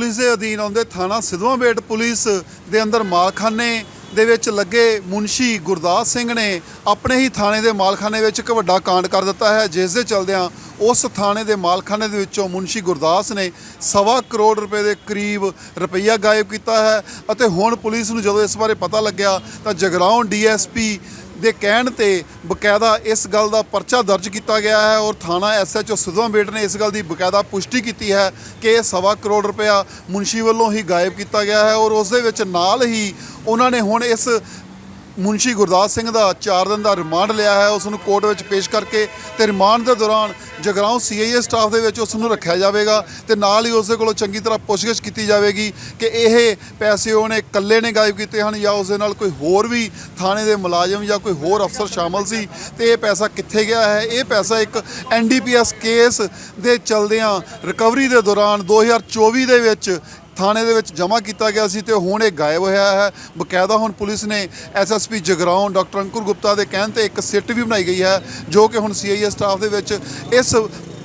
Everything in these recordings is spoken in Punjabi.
ਪੁਲਿਸ ਦੇ ਅਧੀਨ ਆਉਂਦੇ ਥਾਣਾ ਸਿਧਵਾਂ ਬੇਟ ਪੁਲਿਸ ਦੇ ਅੰਦਰ ਮਾਲਖਾਨੇ ਦੇ ਵਿੱਚ ਲੱਗੇ ਮੁਨਸ਼ੀ ਗੁਰਦਾਸ ਸਿੰਘ ਨੇ ਆਪਣੇ ਹੀ ਥਾਣੇ ਦੇ ਮਾਲਖਾਨੇ ਵਿੱਚ ਇੱਕ ਵੱਡਾ ਕਾਂਡ ਕਰ ਦਿੱਤਾ ਹੈ, ਜਿਸ ਦੇ ਚਲਦਿਆਂ ਉਸ ਥਾਣੇ ਦੇ ਮਾਲਖਾਨੇ ਦੇ ਵਿੱਚੋਂ ਮੁਨਸ਼ੀ ਗੁਰਦਾਸ ਨੇ ਸਵਾ ਕਰੋੜ ਰੁਪਏ ਦੇ ਕਰੀਬ ਰੁਪਈਆ ਗਾਇਬ ਕੀਤਾ ਹੈ ਅਤੇ ਹੁਣ ਪੁਲਿਸ ਨੂੰ ਜਦੋਂ ਇਸ ਬਾਰੇ ਪਤਾ ਲੱਗਿਆ ਤਾਂ ਜਗਰਾਉਂ ਡੀਐਸਪੀ ਦੇ ਕਹਿਣ ਤੇ ਬਕਾਇਦਾ ਇਸ ਗੱਲ ਦਾ ਪਰਚਾ ਦਰਜ ਕੀਤਾ ਗਿਆ ਹੈ ਔਰ ਥਾਣਾ ਐਸਐਚਓ ਸਿਧਵਾਂ ਬੇਟ ਨੇ ਇਸ ਗੱਲ ਦੀ ਬਕਾਇਦਾ ਪੁਸ਼ਟੀ ਕੀਤੀ ਹੈ ਕਿ ਇਹ ਸਵਾ ਕਰੋੜ ਰੁਪਇਆ ਮੁਨਸ਼ੀ ਵੱਲੋਂ ਹੀ ਗਾਇਬ ਕੀਤਾ ਗਿਆ ਹੈ ਔਰ ਉਸ ਦੇ ਵਿੱਚ ਨਾਲ ਹੀ ਉਹਨਾਂ ਨੇ ਹੁਣ ਇਸ ਮੁਨਸ਼ੀ ਗੁਰਦਾਸ ਸਿੰਘ ਦਾ 4 ਦਿਨ ਦਾ ਰਿਮਾਂਡ ਲਿਆ ਹੈ, ਉਸ ਨੂੰ ਕੋਰਟ ਵਿੱਚ ਪੇਸ਼ ਕਰਕੇ ਤੇ ਰਿਮਾਂਡ ਦੇ ਦੌਰਾਨ ਜਗਰਾਉਂ ਸੀਆਈਏ ਸਟਾਫ ਦੇ ਵਿੱਚ ਉਸ ਨੂੰ ਰੱਖਿਆ ਜਾਵੇਗਾ ਤੇ ਨਾਲ ਹੀ ਉਸ ਦੇ ਕੋਲੋਂ ਚੰਗੀ ਤਰ੍ਹਾਂ ਪੁੱਛਗਿੱਛ ਕੀਤੀ ਜਾਵੇਗੀ ਕਿ ਇਹ ਪੈਸੇ ਉਹਨੇ ਇਕੱਲੇ ਨੇ ਗਾਇਬ ਕੀਤੇ ਹਨ ਜਾਂ ਉਸ ਦੇ ਨਾਲ ਕੋਈ ਹੋਰ ਵੀ ਥਾਣੇ ਦੇ ਮੁਲਾਜ਼ਮ ਜਾਂ ਕੋਈ ਹੋਰ ਅਫਸਰ ਸ਼ਾਮਲ ਸੀ ਤੇ ਇਹ ਪੈਸਾ ਕਿੱਥੇ ਗਿਆ ਹੈ? ਇਹ ਪੈਸਾ ਇੱਕ ਐਨਡੀਪੀਐਸ ਕੇਸ ਦੇ ਚਲਦਿਆਂ ਰਿਕਵਰੀ ਦੇ ਦੌਰਾਨ 2024 ਦੇ ਵਿੱਚ ਥਾਣੇ ਦੇ ਵਿੱਚ ਜਮ੍ਹਾਂ ਕੀਤਾ ਗਿਆ ਸੀ ਤੇ ਹੁਣ ਇਹ ਗਾਇਬ ਹੋਇਆ ਹੈ। ਬਕਾਇਦਾ ਹੁਣ ਪੁਲਿਸ ਨੇ ਐਸਐਸਪੀ ਜਗਰਾਉਂ, ਡਾਕਟਰ ਅੰਕੁਰ ਗੁਪਤਾ ਦੇ ਕਹਿਣ ਤੇ ਇੱਕ ਸਿੱਟ ਵੀ ਬਣਾਈ ਗਈ ਹੈ, ਜੋ ਕਿ ਹੁਣ ਸੀਆਈਏ ਸਟਾਫ ਦੇ ਵਿੱਚ ਇਸ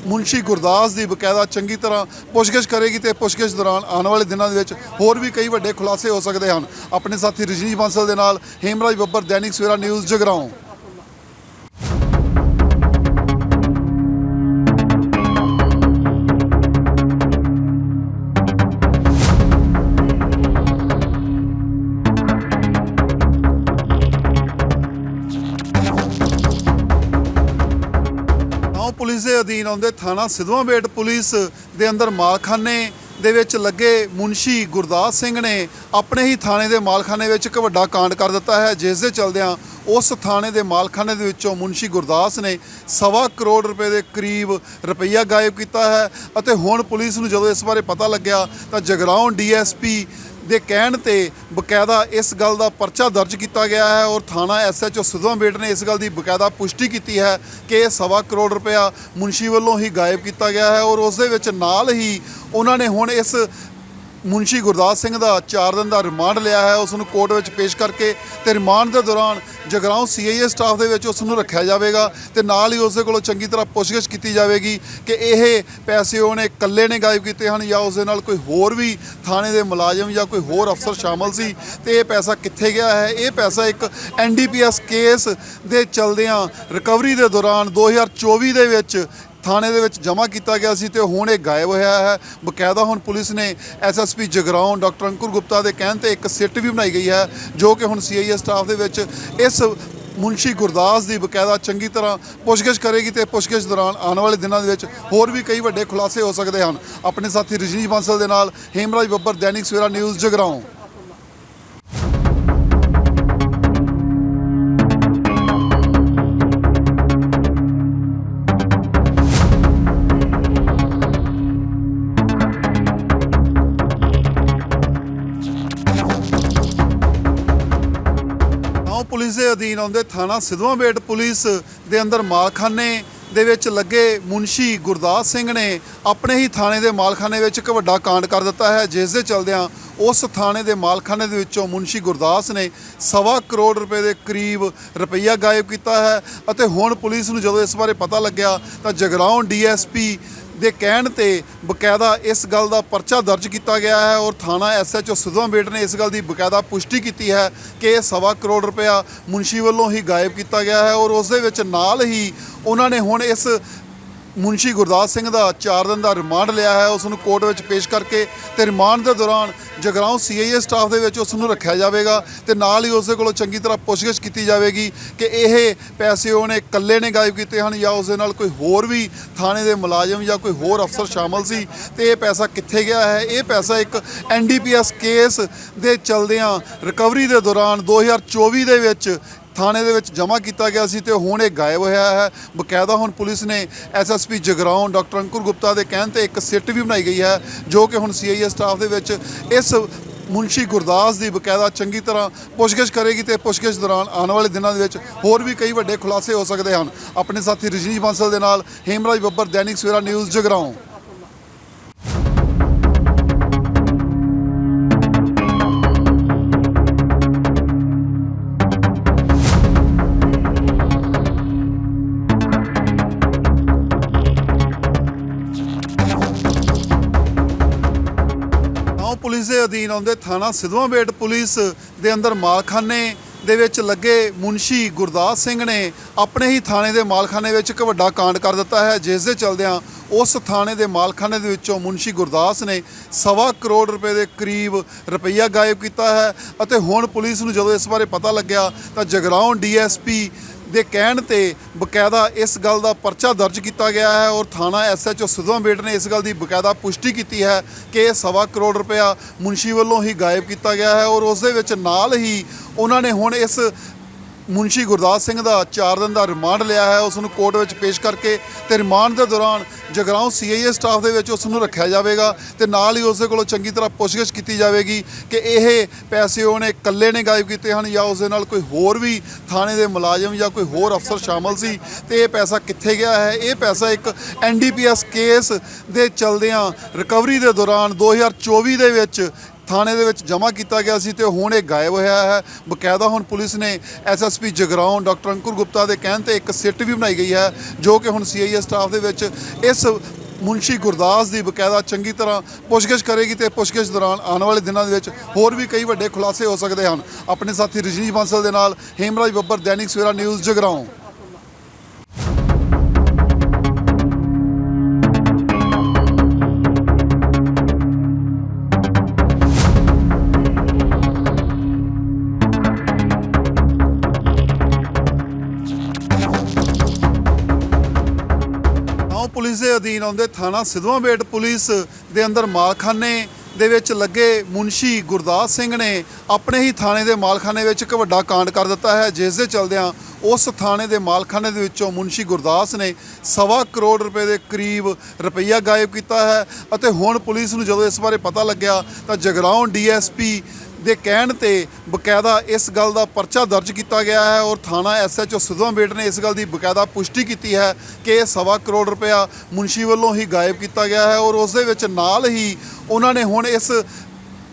ਮੁਨਸ਼ੀ ਗੁਰਦਾਸ ਦੀ ਬਕਾਇਦਾ ਚੰਗੀ ਤਰ੍ਹਾਂ ਪੁੱਛਗਿੱਛ ਕਰੇਗੀ ਤੇ ਪੁੱਛਗਿੱਛ ਦੌਰਾਨ ਆਉਣ ਵਾਲੇ ਦਿਨਾਂ ਦੇ ਵਿੱਚ ਹੋਰ ਵੀ ਕਈ ਵੱਡੇ ਖੁਲਾਸੇ ਹੋ ਸਕਦੇ ਹਨ। ਆਪਣੇ ਸਾਥੀ ਰਜਨੀਸ਼ ਬਾਂਸਲ ਦੇ ਨਾਲ ਹੇਮਰਾਜ ਬੱਬਰ, ਦੈਨਿਕ ਸਵੇਰਾ ਨਿਊਜ਼ ਜਗਰਾਉਂ। ਪੁਲਿਸ ਦੇ ਅਧੀਨ ਆਉਂਦੇ ਥਾਣਾ ਸਿਧਵਾਂ ਬੇਟ ਪੁਲਿਸ ਦੇ ਅੰਦਰ ਮਾਲਖਾਨੇ ਦੇ ਵਿੱਚ ਲੱਗੇ ਮੁਨਸ਼ੀ ਗੁਰਦਾਸ ਸਿੰਘ ਨੇ ਆਪਣੇ ਹੀ ਥਾਣੇ ਦੇ ਮਾਲਖਾਨੇ ਵਿੱਚ ਇੱਕ ਵੱਡਾ ਕਾਂਡ ਕਰ ਦਿੱਤਾ ਹੈ, ਜਿਸ ਦੇ ਚਲਦਿਆਂ ਉਸ ਥਾਣੇ ਦੇ ਮਾਲਖਾਨੇ ਦੇ ਵਿੱਚੋਂ ਮੁਨਸ਼ੀ ਗੁਰਦਾਸ ਨੇ ਸਵਾ ਕਰੋੜ ਰੁਪਏ ਦੇ ਕਰੀਬ ਰੁਪਈਆ ਗਾਇਬ ਕੀਤਾ ਹੈ ਅਤੇ ਹੁਣ ਪੁਲਿਸ ਨੂੰ ਜਦੋਂ ਇਸ ਬਾਰੇ ਪਤਾ ਲੱਗਿਆ ਤਾਂ ਜਗਰਾਉਂ ਡੀਐਸਪੀ ਦੇ ਕਹਿਣ ਤੇ ਬਕਾਇਦਾ ਇਸ ਗੱਲ ਦਾ ਪਰਚਾ ਦਰਜ ਕੀਤਾ ਗਿਆ ਹੈ ਔਰ ਥਾਣਾ ਐਸਐਚਓ ਸਿਧਵਾਂ ਬੇਟ ਨੇ ਇਸ ਗੱਲ ਦੀ ਬਕਾਇਦਾ ਪੁਸ਼ਟੀ ਕੀਤੀ ਹੈ ਕਿ ਇਹ ਸਵਾ ਕਰੋੜ ਰੁਪਇਆ ਮੁਨਸ਼ੀ ਵੱਲੋਂ ਹੀ ਗਾਇਬ ਕੀਤਾ ਗਿਆ ਹੈ ਔਰ ਉਸ ਦੇ ਵਿੱਚ ਨਾਲ ਹੀ ਉਹਨਾਂ ਨੇ ਹੁਣ ਇਸ ਮੁਨਸ਼ੀ ਗੁਰਦਾਸ ਸਿੰਘ ਦਾ 4 ਦਿਨ ਦਾ ਰਿਮਾਂਡ ਲਿਆ ਹੈ, ਉਸ ਨੂੰ ਕੋਰਟ ਵਿੱਚ ਪੇਸ਼ ਕਰਕੇ ਤੇ ਰਿਮਾਂਡ ਦੇ ਦੌਰਾਨ ਜਗਰਾਉਂ ਸੀਆਈਏ ਸਟਾਫ ਦੇ ਵਿੱਚ ਉਸ ਨੂੰ ਰੱਖਿਆ ਜਾਵੇਗਾ ਤੇ ਨਾਲ ਹੀ ਉਸ ਦੇ ਕੋਲੋਂ ਚੰਗੀ ਤਰ੍ਹਾਂ ਪੁੱਛਗਿੱਛ ਕੀਤੀ ਜਾਵੇਗੀ ਕਿ ਇਹ ਪੈਸੇ ਉਹਨੇ ਇਕੱਲੇ ਨੇ ਗਾਇਬ ਕੀਤੇ ਹਨ ਜਾਂ ਉਸ ਦੇ ਨਾਲ ਕੋਈ ਹੋਰ ਵੀ ਥਾਣੇ ਦੇ ਮੁਲਾਜ਼ਮ ਜਾਂ ਕੋਈ ਹੋਰ ਅਫਸਰ ਸ਼ਾਮਲ ਸੀ ਤੇ ਇਹ ਪੈਸਾ ਕਿੱਥੇ ਗਿਆ ਹੈ? ਇਹ ਪੈਸਾ ਇੱਕ ਐਨਡੀਪੀਐਸ ਕੇਸ ਦੇ ਚਲਦਿਆਂ ਰਿਕਵਰੀ ਦੇ ਦੌਰਾਨ 2024 ਦੇ ਵਿੱਚ ਥਾਣੇ ਦੇ ਵਿੱਚ ਜਮ੍ਹਾਂ ਕੀਤਾ ਗਿਆ ਸੀ ਤੇ ਹੁਣ ਇਹ ਗਾਇਬ ਹੋਇਆ ਹੈ। ਬਕਾਇਦਾ ਹੁਣ ਪੁਲਿਸ ਨੇ ਐਸਐਸਪੀ ਜਗਰਾਉਂ, ਡਾਕਟਰ ਅੰਕੁਰ ਗੁਪਤਾ ਦੇ ਕਹਿਣ ਤੇ ਇੱਕ ਸਿੱਟ ਵੀ ਬਣਾਈ ਗਈ ਹੈ, ਜੋ ਕਿ ਹੁਣ ਸੀਆਈਏ ਸਟਾਫ ਦੇ ਵਿੱਚ ਇਸ ਮੁਨਸ਼ੀ ਗੁਰਦਾਸ ਦੀ ਬਕਾਇਦਾ ਚੰਗੀ ਤਰ੍ਹਾਂ ਪੁੱਛਗਿੱਛ ਕਰੇਗੀ ਤੇ ਪੁੱਛਗਿੱਛ ਦੌਰਾਨ ਆਉਣ ਵਾਲੇ ਦਿਨਾਂ ਦੇ ਵਿੱਚ ਹੋਰ ਵੀ ਕਈ ਵੱਡੇ ਖੁਲਾਸੇ ਹੋ ਸਕਦੇ ਹਨ। ਆਪਣੇ ਸਾਥੀ ਰਜਨੀਸ਼ ਬਾਂਸਲ ਦੇ ਨਾਲ ਹੇਮਰਾਜ ਬੱਬਰ, ਦੈਨਿਕ ਸਵੇਰਾ ਨਿਊਜ਼ ਜਗਰਾਉਂ। ਅਧੀਨ ਆਉਂਦੇ ਥਾਣਾ ਸਿਧਵਾਂ ਬੇਟ ਪੁਲਿਸ ਦੇ ਅੰਦਰ ਮਾਲਖਾਨੇ ਦੇ ਵਿੱਚ ਲੱਗੇ ਮੁਨਸ਼ੀ ਗੁਰਦਾਸ ਸਿੰਘ ਨੇ ਆਪਣੇ ਹੀ ਥਾਣੇ ਦੇ ਮਾਲਖਾਨੇ ਵਿੱਚ ਇੱਕ ਵੱਡਾ ਕਾਂਡ ਕਰ ਦਿੱਤਾ ਹੈ, ਜਿਸ ਦੇ ਚਲਦਿਆਂ ਉਸ ਥਾਣੇ ਦੇ ਮਾਲਖਾਨੇ ਦੇ ਵਿੱਚੋਂ ਮੁਨਸ਼ੀ ਗੁਰਦਾਸ ਨੇ ਸਵਾ ਕਰੋੜ ਰੁਪਏ ਦੇ ਕਰੀਬ ਰੁਪਈਆ ਗਾਇਬ ਕੀਤਾ ਹੈ ਅਤੇ ਹੁਣ ਪੁਲਿਸ ਨੂੰ ਜਦੋਂ ਇਸ ਬਾਰੇ ਪਤਾ ਲੱਗਿਆ ਤਾਂ ਜਗਰਾਉਂ ਡੀਐਸਪੀ ਦੇ ਕਹਿਣ ਤੇ ਬਕਾਇਦਾ ਇਸ ਗੱਲ ਦਾ ਪਰਚਾ ਦਰਜ ਕੀਤਾ ਗਿਆ ਹੈ ਔਰ ਥਾਣਾ ਐਸਐਚਓ ਸਿਧਵਾਂ ਬੇਟ ਨੇ ਇਸ ਗੱਲ ਦੀ ਬਕਾਇਦਾ ਪੁਸ਼ਟੀ ਕੀਤੀ ਹੈ ਕਿ ਇਹ ਸਵਾ ਕਰੋੜ ਰੁਪਇਆ ਮੁਨਸ਼ੀ ਵੱਲੋਂ ਹੀ ਗਾਇਬ ਕੀਤਾ ਗਿਆ ਹੈ ਔਰ ਉਸ ਦੇ ਵਿੱਚ ਨਾਲ ਹੀ ਉਹਨਾਂ ਨੇ ਹੁਣ ਇਸ ਮੁਨਸ਼ੀ ਗੁਰਦਾਸ ਸਿੰਘ ਦਾ 4 ਦਿਨ ਦਾ ਰਿਮਾਂਡ ਲਿਆ ਹੈ। ਉਸ ਨੂੰ ਕੋਰਟ ਵਿੱਚ ਪੇਸ਼ ਕਰਕੇ ਤੇ ਰਿਮਾਂਡ ਦੇ ਦੌਰਾਨ ਜਗਰਾਉਂ ਸੀਆਈਏ ਸਟਾਫ ਦੇ ਵਿੱਚ ਉਸ ਨੂੰ ਰੱਖਿਆ ਜਾਵੇਗਾ ਤੇ ਨਾਲ ਹੀ ਉਸ ਦੇ ਕੋਲੋਂ ਚੰਗੀ ਤਰ੍ਹਾਂ ਪੁੱਛਗਿੱਛ ਕੀਤੀ ਜਾਵੇਗੀ ਕਿ ਇਹ ਪੈਸੇ ਉਹਨੇ ਇਕੱਲੇ ਨੇ ਗਾਇਬ ਕੀਤੇ ਹਨ ਜਾਂ ਉਸ ਦੇ ਨਾਲ ਕੋਈ ਹੋਰ ਵੀ ਥਾਣੇ ਦੇ ਮੁਲਾਜ਼ਮ ਜਾਂ ਕੋਈ ਹੋਰ ਅਫਸਰ ਸ਼ਾਮਲ ਸੀ ਤੇ ਇਹ ਪੈਸਾ ਕਿੱਥੇ ਗਿਆ ਹੈ? ਇਹ ਪੈਸਾ ਇੱਕ ਐਨਡੀਪੀਐਸ ਕੇਸ ਦੇ ਚਲਦਿਆਂ ਰਿਕਵਰੀ ਦੇ ਦੌਰਾਨ 2024 ਦੇ ਵਿੱਚ ਥਾਣੇ ਦੇ ਵਿੱਚ ਜਮ੍ਹਾਂ ਕੀਤਾ ਗਿਆ ਸੀ ਤੇ ਹੁਣ ਇਹ ਗਾਇਬ ਹੋਇਆ ਹੈ। ਬਕਾਇਦਾ ਹੁਣ ਪੁਲਿਸ ਨੇ ਐਸਐਸਪੀ ਜਗਰਾਉਂ, ਡਾਕਟਰ ਅੰਕੁਰ ਗੁਪਤਾ ਦੇ ਕਹਿਣ ਤੇ ਇੱਕ ਸਿੱਟ ਵੀ ਬਣਾਈ ਗਈ ਹੈ, ਜੋ ਕਿ ਹੁਣ ਸੀਆਈਏ ਸਟਾਫ ਦੇ ਵਿੱਚ ਇਸ ਮੁਨਸ਼ੀ ਗੁਰਦਾਸ ਦੀ ਬਕਾਇਦਾ ਚੰਗੀ ਤਰ੍ਹਾਂ ਪੁੱਛਗਿੱਛ ਕਰੇਗੀ ਤੇ ਪੁੱਛਗਿੱਛ ਦੌਰਾਨ ਆਉਣ ਵਾਲੇ ਦਿਨਾਂ ਦੇ ਵਿੱਚ ਹੋਰ ਵੀ ਕਈ ਵੱਡੇ ਖੁਲਾਸੇ ਹੋ ਸਕਦੇ ਹਨ। ਆਪਣੇ ਸਾਥੀ ਰਜਨੀਸ਼ ਬਾਂਸਲ ਦੇ ਨਾਲ ਹੇਮਰਾਜ ਬੱਬਰ, ਦੈਨਿਕ ਸਵੇਰਾ ਨਿਊਜ਼, ਜਗਰਾਉਂ। ਅਧੀਨ ਆਉਂਦੇ ਥਾਣਾ ਸਿਧਵਾਂ ਪੁਲਿਸ ਦੇ ਅੰਦਰ ਮਾਲਖਾਨੇ ਦੇ ਵਿੱਚ ਲੱਗੇ ਮੁਨਸ਼ੀ ਗੁਰਦਾਸ ਸਿੰਘ ਨੇ ਆਪਣੇ ਹੀ ਥਾਣੇ ਦੇ ਮਾਲਖਾਨੇ ਵਿੱਚ ਇੱਕ ਵੱਡਾ ਕਾਂਡ ਕਰ ਦਿੱਤਾ ਹੈ, ਜਿਸ ਦੇ ਚਲਦਿਆਂ ਉਸ ਥਾਣੇ ਦੇ ਮਾਲਖਾਨੇ ਦੇ ਵਿੱਚੋਂ ਮੁਨਸ਼ੀ ਗੁਰਦਾਸ ਨੇ ਸਵਾ ਕਰੋੜ ਰੁਪਏ ਦੇ ਕਰੀਬ ਰੁਪਈਆ ਗਾਇਬ ਕੀਤਾ ਹੈ ਅਤੇ ਹੁਣ ਪੁਲਿਸ ਨੂੰ ਜਦੋਂ ਇਸ ਬਾਰੇ ਪਤਾ ਲੱਗਿਆ ਤਾਂ ਜਗਰਾਉਂ ਡੀਐਸਪੀ ਦੇ ਕਹਿਣ ਤੇ ਬਕਾਇਦਾ ਇਸ ਗੱਲ ਦਾ ਪਰਚਾ ਦਰਜ ਕੀਤਾ ਗਿਆ ਹੈ ਔਰ ਥਾਣਾ ਐਸਐਚਓ ਸਿਧਵਾਂ ਬੇਟ ਨੇ ਇਸ ਗੱਲ ਦੀ ਬਕਾਇਦਾ ਪੁਸ਼ਟੀ ਕੀਤੀ ਹੈ ਕਿ ਇਹ ਸਵਾ ਕਰੋੜ ਰੁਪਇਆ ਮੁਨਸ਼ੀ ਵੱਲੋਂ ਹੀ ਗਾਇਬ ਕੀਤਾ ਗਿਆ ਹੈ ਔਰ ਉਸ ਦੇ ਵਿੱਚ ਨਾਲ ਹੀ ਉਹਨਾਂ ਨੇ ਹੁਣ ਇਸ ਮੁਨਸ਼ੀ ਗੁਰਦਾਸ ਸਿੰਘ ਦਾ 4 ਦਿਨ ਦਾ ਰਿਮਾਂਡ ਲਿਆ ਹੈ। ਉਸ ਨੂੰ ਕੋਰਟ ਵਿੱਚ ਪੇਸ਼ ਕਰਕੇ ਤੇ ਰਿਮਾਂਡ ਦੇ ਦੌਰਾਨ ਜਗਰਾਉਂ ਸੀਆਈਏ ਸਟਾਫ ਦੇ ਵਿੱਚ ਉਸ ਨੂੰ ਰੱਖਿਆ ਜਾਵੇਗਾ ਤੇ ਨਾਲ ਹੀ ਉਸ ਦੇ ਕੋਲੋਂ ਚੰਗੀ ਤਰ੍ਹਾਂ ਪੁੱਛਗਿੱਛ ਕੀਤੀ ਜਾਵੇਗੀ ਕਿ ਇਹ ਪੈਸੇ ਉਹਨੇ ਇਕੱਲੇ ਨੇ ਗਾਇਬ ਕੀਤੇ ਹਨ ਜਾਂ ਉਸ ਦੇ ਨਾਲ ਕੋਈ ਹੋਰ ਵੀ ਥਾਣੇ ਦੇ ਮੁਲਾਜ਼ਮ ਜਾਂ ਕੋਈ ਹੋਰ ਅਫਸਰ ਸ਼ਾਮਲ ਸੀ ਤੇ ਇਹ ਪੈਸਾ ਕਿੱਥੇ ਗਿਆ ਹੈ? ਇਹ ਪੈਸਾ ਇੱਕ ਐਨਡੀਪੀਐਸ ਕੇਸ ਦੇ ਚਲਦਿਆਂ ਰਿਕਵਰੀ ਦੇ ਦੌਰਾਨ 2024 ਦੇ ਵਿੱਚ ਥਾਣੇ ਦੇ ਵਿੱਚ ਜਮ੍ਹਾਂ ਕੀਤਾ ਗਿਆ ਸੀ ਤੇ ਹੁਣ ਇਹ ਗਾਇਬ ਹੋਇਆ ਹੈ। ਬਕਾਇਦਾ ਹੁਣ ਪੁਲਿਸ ਨੇ ਐਸਐਸਪੀ ਜਗਰਾਉਂ ਡਾਕਟਰ ਅੰਕੁਰ ਗੁਪਤਾ ਦੇ ਕਹਿਣ ਤੇ ਇੱਕ ਸਿੱਟ ਵੀ ਬਣਾਈ ਗਈ ਹੈ, ਜੋ ਕਿ ਹੁਣ ਸੀਆਈਏ ਸਟਾਫ ਦੇ ਵਿੱਚ ਇਸ ਮੁਨਸ਼ੀ ਗੁਰਦਾਸ ਦੀ ਬਕਾਇਦਾ ਚੰਗੀ ਤਰ੍ਹਾਂ ਪੁੱਛਗਿੱਛ ਕਰੇਗੀ ਤੇ ਪੁੱਛਗਿੱਛ ਦੌਰਾਨ ਆਉਣ ਵਾਲੇ ਦਿਨਾਂ ਦੇ ਵਿੱਚ ਹੋਰ ਵੀ ਕਈ ਵੱਡੇ ਖੁਲਾਸੇ ਹੋ ਸਕਦੇ ਹਨ। ਆਪਣੇ ਸਾਥੀ ਰਜਨੀ ਬਾਂਸਲ ਦੇ ਨਾਲ ਹੇਮਰਾਜ ਬੱਬਰ, ਦੈਨਿਕ ਸਵੇਰਾ ਨਿਊਜ਼ ਜਗਰਾਉਂ। ਨੌ ਪੁਲਿਸ ਦੇ ਅਧੀਨ ਆਉਂਦੇ ਥਾਣਾ ਸਿਧਵਾਂ ਬੇਟ ਪੁਲਿਸ ਦੇ ਅੰਦਰ ਮਾਲਖਾਨੇ ਦੇ ਵਿੱਚ ਲੱਗੇ ਮੁਨਸ਼ੀ ਗੁਰਦਾਸ ਸਿੰਘ ਨੇ ਆਪਣੇ ਹੀ ਥਾਣੇ ਦੇ ਮਾਲਖਾਨੇ ਵਿੱਚ ਇੱਕ ਵੱਡਾ ਕਾਂਡ ਕਰ ਦਿੱਤਾ ਹੈ, ਜਿਸ ਦੇ ਚਲਦਿਆਂ ਉਸ ਥਾਣੇ ਦੇ ਮਾਲਖਾਨੇ ਦੇ ਵਿੱਚੋਂ ਮੁਨਸ਼ੀ ਗੁਰਦਾਸ ਨੇ ਸਵਾ ਕਰੋੜ ਰੁਪਏ ਦੇ ਕਰੀਬ ਰੁਪਈਆ ਗਾਇਬ ਕੀਤਾ ਹੈ ਅਤੇ ਹੁਣ ਪੁਲਿਸ ਨੂੰ ਜਦੋਂ ਇਸ ਬਾਰੇ ਪਤਾ ਲੱਗਿਆ ਤਾਂ ਜਗਰਾਉਂ ਡੀਐਸਪੀ ਦੇ ਕਹਿਣ ਤੇ ਬਕਾਇਦਾ ਇਸ ਗੱਲ ਦਾ ਪਰਚਾ ਦਰਜ ਕੀਤਾ ਗਿਆ ਹੈ ਔਰ ਥਾਣਾ ਐਸਐਚਓ ਸਿਧਵਾਂ ਬੇਟ ਨੇ ਇਸ ਗੱਲ ਦੀ ਬਕਾਇਦਾ ਪੁਸ਼ਟੀ ਕੀਤੀ ਹੈ ਕਿ ਇਹ ਸਵਾ ਕਰੋੜ ਰੁਪਇਆ ਮੁਨਸ਼ੀ ਵੱਲੋਂ ਹੀ ਗਾਇਬ ਕੀਤਾ ਗਿਆ ਹੈ ਔਰ ਉਸ ਦੇ ਵਿੱਚ ਨਾਲ ਹੀ ਉਹਨਾਂ ਨੇ ਹੁਣ ਇਸ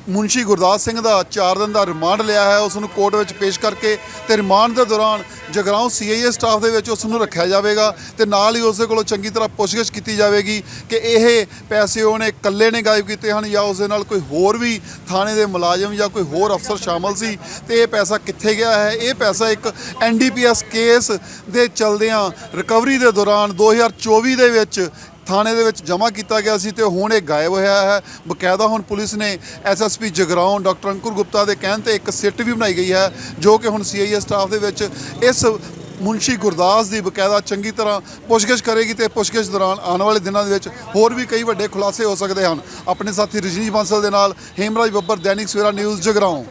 ਮੁਨਸ਼ੀ ਗੁਰਦਾਸ ਸਿੰਘ ਦਾ 4 ਦਿਨ ਦਾ ਰਿਮਾਂਡ ਲਿਆ ਹੈ, ਉਸ ਨੂੰ ਕੋਰਟ ਵਿੱਚ ਪੇਸ਼ ਕਰਕੇ ਤੇ ਰਿਮਾਂਡ ਦੇ ਦੌਰਾਨ ਜਗਰਾਉਂ ਸੀਆਈਏ ਸਟਾਫ ਦੇ ਵਿੱਚ ਉਸ ਨੂੰ ਰੱਖਿਆ ਜਾਵੇਗਾ ਤੇ ਨਾਲ ਹੀ ਉਸ ਦੇ ਕੋਲੋਂ ਚੰਗੀ ਤਰ੍ਹਾਂ ਪੁੱਛਗਿੱਛ ਕੀਤੀ ਜਾਵੇਗੀ ਕਿ ਇਹ ਪੈਸੇ ਉਹਨੇ ਇਕੱਲੇ ਨੇ ਗਾਇਬ ਕੀਤੇ ਹਨ ਜਾਂ ਉਸ ਦੇ ਨਾਲ ਕੋਈ ਹੋਰ ਵੀ ਥਾਣੇ ਦੇ ਮੁਲਾਜ਼ਮ ਜਾਂ ਕੋਈ ਹੋਰ ਅਫਸਰ ਸ਼ਾਮਲ ਸੀ ਤੇ ਇਹ ਪੈਸਾ ਕਿੱਥੇ ਗਿਆ ਹੈ? ਇਹ ਪੈਸਾ ਇੱਕ ਐਨਡੀਪੀਐਸ ਕੇਸ ਦੇ ਚਲਦਿਆਂ ਰਿਕਵਰੀ ਦੇ ਦੌਰਾਨ 2024 ਦੇ ਵਿੱਚ ਥਾਣੇ ਦੇ ਵਿੱਚ ਜਮ੍ਹਾਂ ਕੀਤਾ ਗਿਆ ਸੀ ਤੇ ਹੁਣ ਇਹ ਗਾਇਬ ਹੋਇਆ ਹੈ। ਬਕਾਇਦਾ ਹੁਣ ਪੁਲਿਸ ਨੇ ਐਸਐਸਪੀ ਜਗਰਾਉਂ, ਡਾਕਟਰ ਅੰਕੁਰ ਗੁਪਤਾ ਦੇ ਕਹਿਣ ਤੇ ਇੱਕ ਸਿੱਟ ਵੀ ਬਣਾਈ ਗਈ ਹੈ, ਜੋ ਕਿ ਹੁਣ ਸੀਆਈਏ ਸਟਾਫ ਦੇ ਵਿੱਚ ਇਸ ਮੁਨਸ਼ੀ ਗੁਰਦਾਸ ਦੀ ਬਕਾਇਦਾ ਚੰਗੀ ਤਰ੍ਹਾਂ ਪੁੱਛਗਿੱਛ ਕਰੇਗੀ ਤੇ ਪੁੱਛਗਿੱਛ ਦੌਰਾਨ ਆਉਣ ਵਾਲੇ ਦਿਨਾਂ ਦੇ ਵਿੱਚ ਹੋਰ ਵੀ ਕਈ ਵੱਡੇ ਖੁਲਾਸੇ ਹੋ ਸਕਦੇ ਹਨ। ਆਪਣੇ ਸਾਥੀ ਰਜਨੀ ਬਾਂਸਲ ਦੇ ਨਾਲ ਹੇਮਰਾਜ ਬੱਬਰ, ਦੈਨਿਕ ਸਵੇਰਾ ਨਿਊਜ਼, ਜਗਰਾਉਂ।